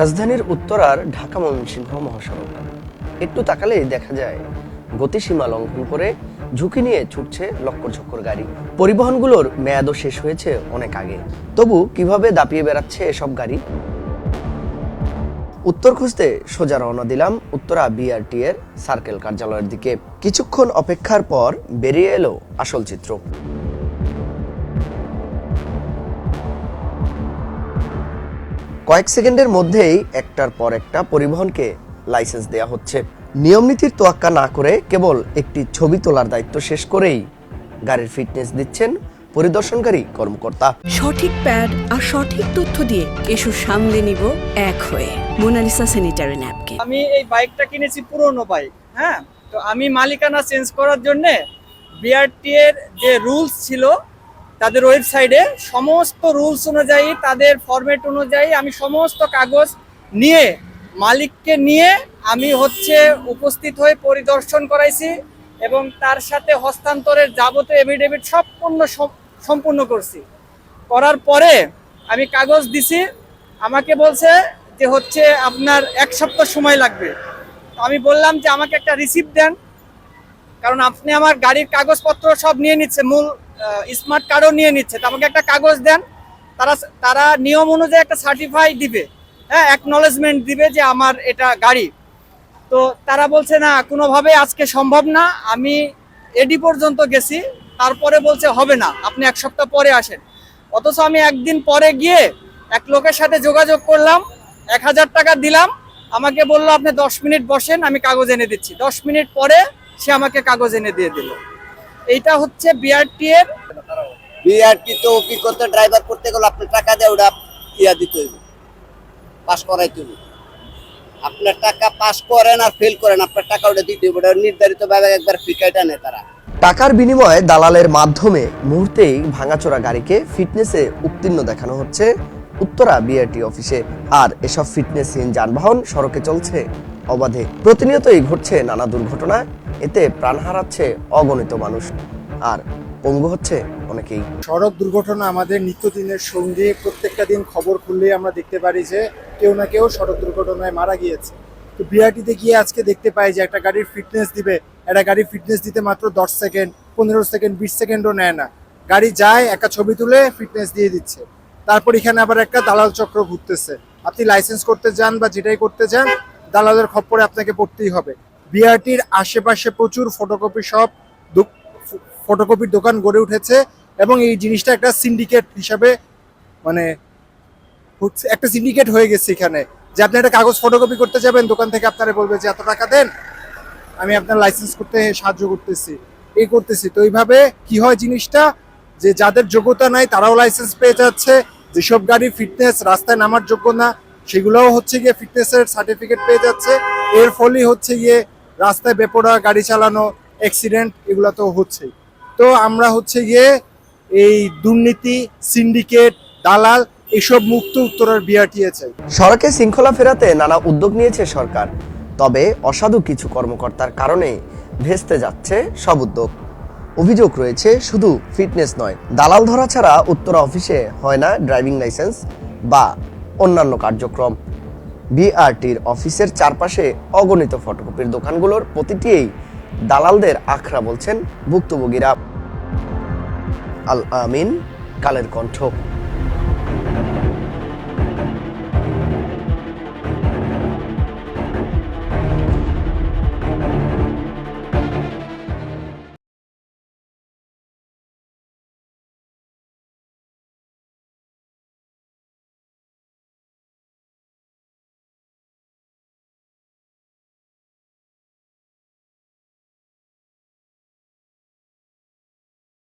রাজধানীর উত্তরার ঢাকা ময়মনসিংহ মহাসড়ক। একটু তাকালেই দেখা যায়, গতিসীমা লঙ্ঘন করে ঝুঁকি নিয়ে ছুটছে লক্কর ঝক্কর গাড়ি। পরিবহনগুলোর মেয়াদও শেষ হয়েছে অনেক আগে। তবু কীভাবে দাপিয়ে বেড়াচ্ছে এসব গাড়ি? উত্তর খুঁজতে সোজা রওনা দিলাম উত্তরা বিআরটি এর সার্কেল কার্যালয়ের দিকে। কিছুক্ষণ অপেক্ষার পর বেরিয়ে এলো আসল চিত্র। কয়েক সেকেন্ডের মধ্যেই একটার পর একটা পরিবহনকে লাইসেন্স দেয়া হচ্ছে। নিয়মনীতির তোয়াক্কা না করে কেবল একটি ছবি তোলার দায়িত্ব শেষ করেই গাড়ির ফিটনেস দিচ্ছেন পরিদর্শনকারী কর্মকর্তা। সঠিক প্যাড আর সঠিক তথ্য দিয়ে এসব সামলে নিব এক হয়ে মোনালিসা স্যানিটারি ন্যাপকিন আমি এই বাইকটা কিনেছি পুরনো বাইক হ্যাঁ? তো আমি মালিকানা চেঞ্জ করার জন্যে বিআরটি এর যে রুলস ছিল তাদের ওয়েবসাইটে সমস্ত রুলস অনুযায়ী, তাদের ফরম্যাট অনুযায়ী আমি সমস্ত কাগজ নিয়ে, মালিককে নিয়ে আমি হচ্ছে উপস্থিত হয়ে পরিদর্শন করাইছি এবং তার সাথে হস্তান্তরের যাবতীয় এভিডেভিট সম্পূর্ণ সম- সম্পূর্ণ করছি। করার পরে আমি কাগজ দিছি, আমাকে বলছে যে হচ্ছে আপনার এক সপ্তাহ সময় লাগবে। আমি বললাম যে আমাকে একটা রিসিপ্ট দেন, কারণ আপনি আমার গাড়ির কাগজপত্র সব নিয়ে নিচ্ছে, মূল স্মার্ট কার্ডও নিয়ে নিচ্ছে। তো আমাকে একটা কাগজ দেন। তারা তারা নিয়ম অনুযায়ী একটা সার্টিফাই দিবে। হ্যাঁ অ্যাকনলেজমেন্ট দিবে যে আমার এটা গাড়ি। তো তারা বলছে, না কোনোভাবে আজকে সম্ভব না। আমি এডি পর্যন্ত গেছি। তারপরে বলছে, হবে না। আপনি এক সপ্তাহ পরে আসেন। অথচ আমি একদিন পরে গিয়ে এক লোকের সাথে যোগাযোগ করলাম। এক হাজার টাকা দিলাম। আমাকে বলল, আপনি দশ মিনিট বসেন, আমি কাগজ এনে দিচ্ছি। দশ মিনিট পরে সে আমাকে কাগজ এনে দিয়ে দিল। এইটা হচ্ছে বিআরটি এর বিআরটি তো অভিজ্ঞতা ড্রাইভার করতে গেলে আপনার টাকা দিয়ে ওটা ইয়া দিতে হইব। পাস করাইতে হইব। আপনার টাকা পাস করেন আর ফেল করেন আপনার টাকা ওটা দিতে ওটা নির্ধারিত ভাবে একবার ফিকাইটা নেয় তারা। টাকার বিনিময়ে দালালের মাধ্যমে মুহূর্তেই ভাঙাচোরা গাড়িকে ফিটনেসে উত্তীর্ণ দেখানো হচ্ছে উত্তরা বিআরটি অফিসে। আর এসব ফিটনেসহীন যানবাহন সড়কে চলছে অবাধে। প্রতিনিয়তই ঘটছে নানা দুর্ঘটনা। এতে প্রাণ হারাচ্ছে অগণিত মানুষ। আর পঙ্গু হচ্ছে অনেকেই। সড়ক দুর্ঘটনা আমাদের নিত্যদিনের সঙ্গে। প্রত্যেকটা দিন খবর খুললেই আমরা দেখতে পারি যে কেউ না কেউ সড়ক দুর্ঘটনায় মারা গিয়েছে। তো বিআরটিতে গিয়ে আজকে দেখতে পাই যে একটা গাড়ির ফিটনেস দিবে। একটা গাড়ির ফিটনেস দিতে মাত্র দশ সেকেন্ড পনেরো সেকেন্ড বিশ সেকেন্ডও নেয় না। গাড়ি যায় একটা ছবি তুলে ফিটনেস দিয়ে দিচ্ছে। তারপর এখানে আবার একটা দালাল চক্র ঘুরতেছে। আপনি লাইসেন্স করতে যান বা যেটাই করতে যান, দালালের খপ্পরে আপনাকে পড়তেই হবে। বিআরটির আশেপাশে প্রচুর ফটোকপি সব ফটোকপির দোকান গড়ে উঠেছে এবং এই জিনিসটা একটা সিন্ডিকেট হিসাবে মানে একটা সিন্ডিকেট হয়ে গেছে এখানে। যে আপনি একটা কাগজ ফটোকপি করতে যাবেন, দোকান থেকে আপনারা বলবে যে, এত টাকা দেন, আমি আপনার লাইসেন্স করতে সাহায্য করতেছি। এই করতেছি। তো এইভাবে কি হয় জিনিসটা? যে যাদের যোগ্যতা নাই, তারাও লাইসেন্স পেয়ে যাচ্ছে। যেসব গাড়ি ফিটনেস রাস্তায় নামার যোগ্য না, সেগুলোও হচ্ছে গিয়ে ফিটনেসের সার্টিফিকেট পেয়ে যাচ্ছে। এর ফলেই হচ্ছে গিয়ে রাস্তায় বেপরা গাড়ি চালানো অ্যাক্সিডেন্ট এগুলো তো হচ্ছেই। তো আমরা হচ্ছে গিয়ে এই দুর্নীতি সিন্ডিকেট দালাল এসব মুক্ত উত্তরার বিআরটিএ চাই। সড়কে শৃঙ্খলা ফেরাতে নানা উদ্যোগ নিয়েছে সরকার, তবে অসাধু কিছু কর্মকর্তার কারণে ভেস্তে যাচ্ছে সব উদ্যোগ। অভিযোগ রয়েছে, শুধু ফিটনেস নয়, দালাল ধরা ছাড়া উত্তরা অফিসে হয় না ড্রাইভিং লাইসেন্স বা অন্যান্য কার্যক্রম। বিআরটির অফিসের চারপাশে অগণিত ফটোকপির দোকানগুলোর প্রতিটিই দালালদের আখড়া বলছেন ভুক্তভোগীরা। আল আমিন, কালের কণ্ঠ।